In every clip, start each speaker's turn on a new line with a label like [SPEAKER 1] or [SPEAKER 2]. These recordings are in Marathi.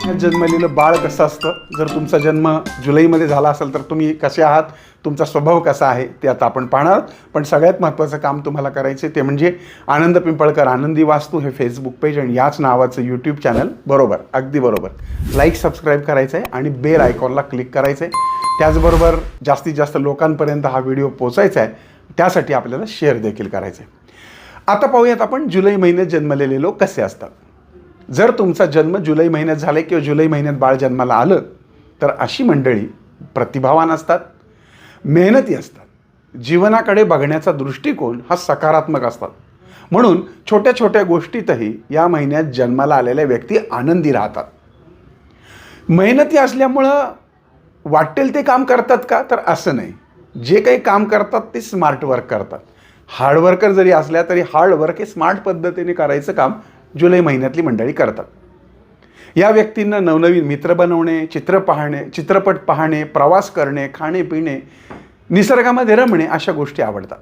[SPEAKER 1] जन्मलेलं बाळ कसं असतं? जर तुमचा जन्म जुलैमध्ये झाला असेल तर तुम्ही कसे आहात? तुमचा स्वभाव कसा आहे? ते आता आपण पाहणार पण सगळ्यात महत्त्वाचं काम तुम्हाला करायचं ते म्हणजे आनंद पिंपळकर आनंदी वास्तू हे फेसबुक पेज आणि याच नावाचं यूट्यूब चॅनल बरोबर अगदी बरोबर. लाईक सबस्क्राईब करायचं आहे आणि बेल आयकॉनला क्लिक करायचं आहे त्याचबरोबर जास्तीत जास्त लोकांपर्यंत हा व्हिडिओ पोचायचा आहे त्यासाठी आपल्याला शेअर देखील करायचं आहे आता पाहूयात आपण जुलै महिन्यात जन्मलेले लोक कसे असतात? जर तुमचा जन्म जुलै महिन्यात झाला किंवा जुलै महिन्यात बाळ जन्माला आलं तर अशी मंडळी प्रतिभावान असतात मेहनती असतात. जीवनाकडे बघण्याचा दृष्टिकोन हा सकारात्मक असतात. म्हणून छोट्या छोट्या गोष्टीतही या महिन्यात जन्माला आलेल्या व्यक्ती आनंदी राहतात. मेहनती असल्यामुळं वाटेल ते काम करतात का? तर असं नाही. जे काही काम करतात ते स्मार्ट वर्क करतात. हार्डवर्कर जरी असल्या तरी हार्डवर्क हे स्मार्ट पद्धतीने करायचं काम जुलै महिन्यातली मंडळी करतात. या व्यक्तींना नवनवीन मित्र बनवणे चित्र पाहणे चित्रपट पाहणे प्रवास करणे खाणे पिणे निसर्गामध्ये रमणे अशा गोष्टी आवडतात.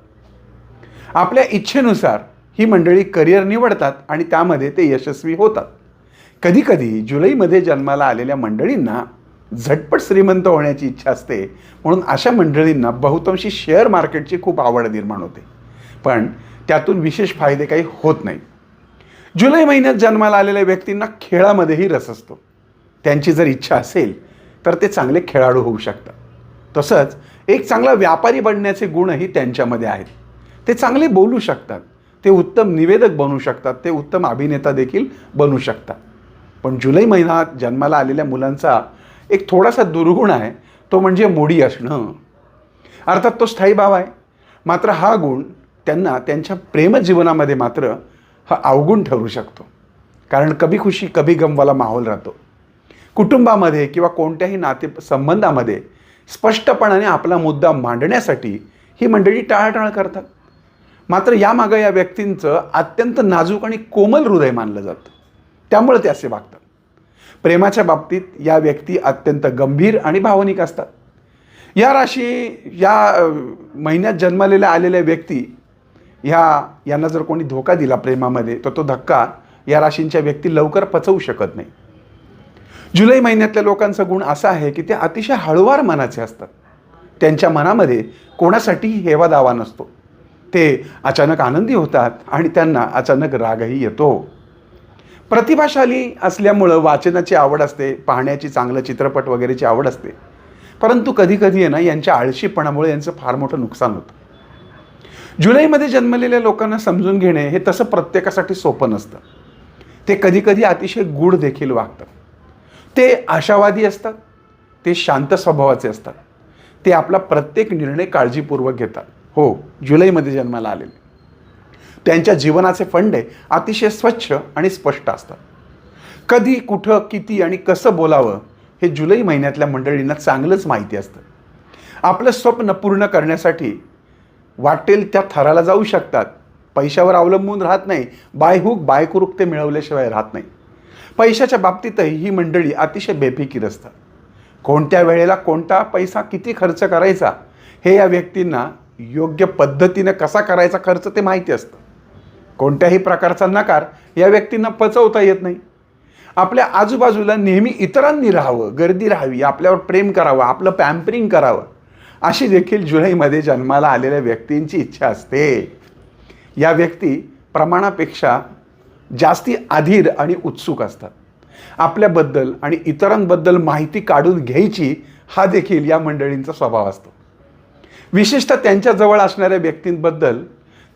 [SPEAKER 1] आपल्या इच्छेनुसार ही मंडळी करिअर निवडतात आणि त्यामध्ये ते यशस्वी होतात. कधीकधी जुलैमध्ये जन्माला आलेल्या मंडळींना झटपट श्रीमंत होण्याची इच्छा असते म्हणून अशा मंडळींना बहुतांशी शेअर मार्केटची खूप आवड निर्माण होते. पण त्यातून विशेष फायदे काही होत नाही जुलै महिन्यात जन्माला आलेल्या व्यक्तींना खेळामध्येही रस असतो. त्यांची जर इच्छा असेल तर ते चांगले खेळाडू होऊ शकतात. तसंच एक चांगला व्यापारी बनण्याचे गुणही त्यांच्यामध्ये आहेत. ते चांगले बोलू शकतात. ते उत्तम निवेदक बनू शकतात. ते उत्तम अभिनेता देखील बनू शकतात. पण जुलै महिन्यात जन्माला आलेल्या मुलांचा एक थोडासा दुर्गुण आहे. तो म्हणजे मोडी असणं. अर्थात तो स्थायी भाव आहे. मात्र हा गुण त्यांना त्यांच्या प्रेमजीवनामध्ये मात्र हा अवगुण ठरू शकतो. कारण कभी खुशी कभी गमवाला माहोल राहतो. कुटुंबामध्ये किंवा कोणत्याही नाते संबंधामध्ये स्पष्टपणाने आपला मुद्दा मांडण्यासाठी ही मंडळी टाळाटाळ करतात. मात्र यामागं या व्यक्तींचं अत्यंत नाजूक आणि कोमल हृदय मानलं जातं. त्यामुळे ते असे वागतात. प्रेमाच्या बाबतीत या व्यक्ती अत्यंत गंभीर आणि भावनिक असतात. या राशी या महिन्यात जन्मलेल्या आलेल्या व्यक्ती ह्या यांना जर कोणी धोका दिला प्रेमामध्ये तर तो धक्का या राशींच्या व्यक्ती लवकर पचवू शकत नाही. जुलै महिन्यातल्या लोकांचा गुण असा आहे की ते अतिशय हळुवार मनाचे असतात. त्यांच्या मनामध्ये कोणासाठीही हेवा दावा नसतो. ते अचानक आनंदी होतात आणि त्यांना अचानक रागही येतो. प्रतिभाशाली असल्यामुळं वाचनाची आवड असते पाहण्याची चांगलं चित्रपट वगैरेची आवड असते. परंतु कधीकधी आहे ना यांच्या आळशीपणामुळे यांचं फार मोठं नुकसान होतं. जुलैमध्ये जन्मलेल्या लोकांना समजून घेणे हे तसं प्रत्येकासाठी सोपं नसतं. ते कधीकधी अतिशय गूढ देखील वागतात. ते आशावादी असतात ते शांत स्वभावाचे असतात. ते आपला प्रत्येक निर्णय काळजीपूर्वक घेतात. हो जुलैमध्ये जन्माला आलेले. त्यांच्या जीवनाचे फंडे अतिशय स्वच्छ आणि स्पष्ट असतात. कधी कुठं किती आणि कसं बोलावं हे जुलै महिन्यातल्या मंडळींना चांगलंच माहिती असतं. आपलं स्वप्न पूर्ण करण्यासाठी वाटेल त्या थराला जाऊ शकतात. पैशावर अवलंबून राहत नाही. बायहूक बायकुरुक ते मिळवल्याशिवाय राहत नाही. पैशाच्या बाबतीतही ही मंडळी अतिशय बेफिकीर असतात. कोणत्या वेळेला कोणता पैसा किती खर्च करायचा हे या व्यक्तींना योग्य पद्धतीनं कसा करायचा खर्च ते माहिती असतं. कोणत्याही प्रकारचा नकार या व्यक्तींना पचवता येत नाही. आपल्या आजूबाजूला नेहमी इतरांनी राहावं गर्दी राहावी आपल्यावर प्रेम करावं आपलं पॅम्परिंग करावं. अशी देखील जुलैमध्ये जन्माला आलेल्या व्यक्तींची इच्छा असते. या व्यक्ती प्रमाणापेक्षा जास्ती अधीर आणि उत्सुक असतात. आपल्याबद्दल आणि इतरांबद्दल माहिती काढून घ्यायची हा देखील या मंडळींचा स्वभाव असतो. विशेषतः त्यांच्याजवळ असणाऱ्या व्यक्तींबद्दल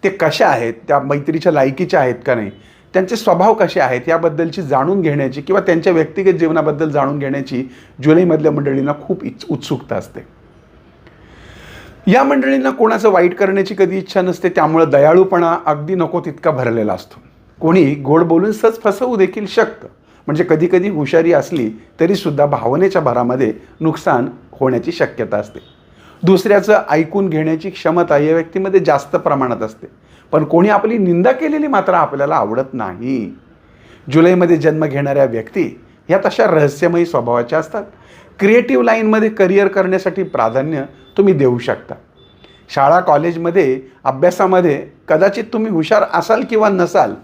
[SPEAKER 1] ते कशा आहेत त्या मैत्रीच्या लायकीच्या आहेत का नाही त्यांचे स्वभाव कसे आहेत याबद्दलची जाणून घेण्याची किंवा त्यांच्या व्यक्तिगत जीवनाबद्दल जाणून घेण्याची जुलैमधल्या मंडळींना खूप इच उत्सुकता असते. या मंडळींना कोणाचं वाईट करण्याची कधी इच्छा नसते त्यामुळं दयाळूपणा अगदी नको तितका भरलेला असतो. कोणी गोड बोलून सहज फसवू देखील शकतं. म्हणजे कधीकधी हुशारी असली तरीसुद्धा भावनेच्या भरामध्ये नुकसान होण्याची शक्यता असते. दुसऱ्याचं ऐकून घेण्याची क्षमता या व्यक्तीमध्ये जास्त प्रमाणात असते. पण कोणी आपली निंदा केलेली मात्र आपल्याला आवडत नाही. जुलैमध्ये जन्म घेणाऱ्या व्यक्ती ह्या तशा रहस्यमयी स्वभावाच्या असतात. क्रिएटिव्ह लाईनमध्ये करिअर करण्यासाठी प्राधान्य तुम्ही देऊ शकता. शाळा कॉलेजमध्ये अभ्यासामध्ये कदाचित तुम्ही हुशार असाल किंवा नसाल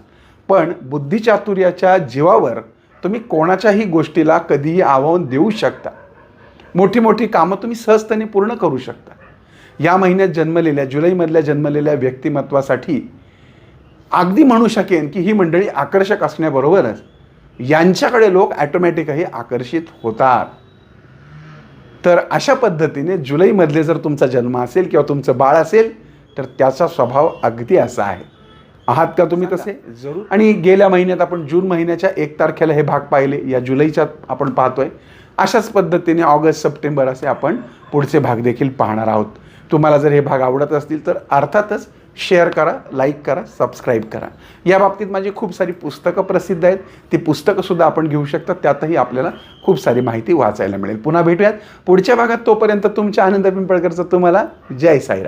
[SPEAKER 1] पण बुद्धिचातुर्याच्या जीवावर तुम्ही कोणाच्याही गोष्टीला कधीही आव्हान देऊ शकता. मोठी मोठी कामं तुम्ही सहजतेने पूर्ण करू शकता. या महिन्यात जन्मलेल्या जुलैमधल्या जन्मलेल्या व्यक्तिमत्वासाठी अगदी म्हणू शकेन की ही मंडळी आकर्षक असण्याबरोबरच यांच्याकडे लोक ॲटोमॅटिकही आकर्षित होतात. तर अशा पद्धतीने जुलैमधले जर तुमचा जन्म असेल किंवा तुमचं बाळ असेल तर त्याचा स्वभाव अगदी असा आहे. आहात का तुम्ही तसे? जरूर. आणि गेल्या महिन्यात आपण जून महिन्याच्या एक तारखेला हे भाग पाहिले या जुलैच्या आपण पाहतोय. अशाच पद्धतीने ऑगस्ट सप्टेंबर असे आपण पुढचे भाग देखील पाहणार आहोत. तुम्हाला जर हे भाग आवडत असतील तर अर्थातच शेअर करा लाईक करा सबस्क्राईब करा. या बाबतीत माझी खूप सारी पुस्तकं प्रसिद्ध आहेत. ती पुस्तकंसुद्धा आपण घेऊ शकता. त्यातही आपल्याला खूप सारी माहिती वाचायला मिळेल. पुन्हा भेटूयात. पुढच्या भागात तोपर्यंत तुमच्या आनंद पिंपळकरचं तुम्हाला जय साईराम.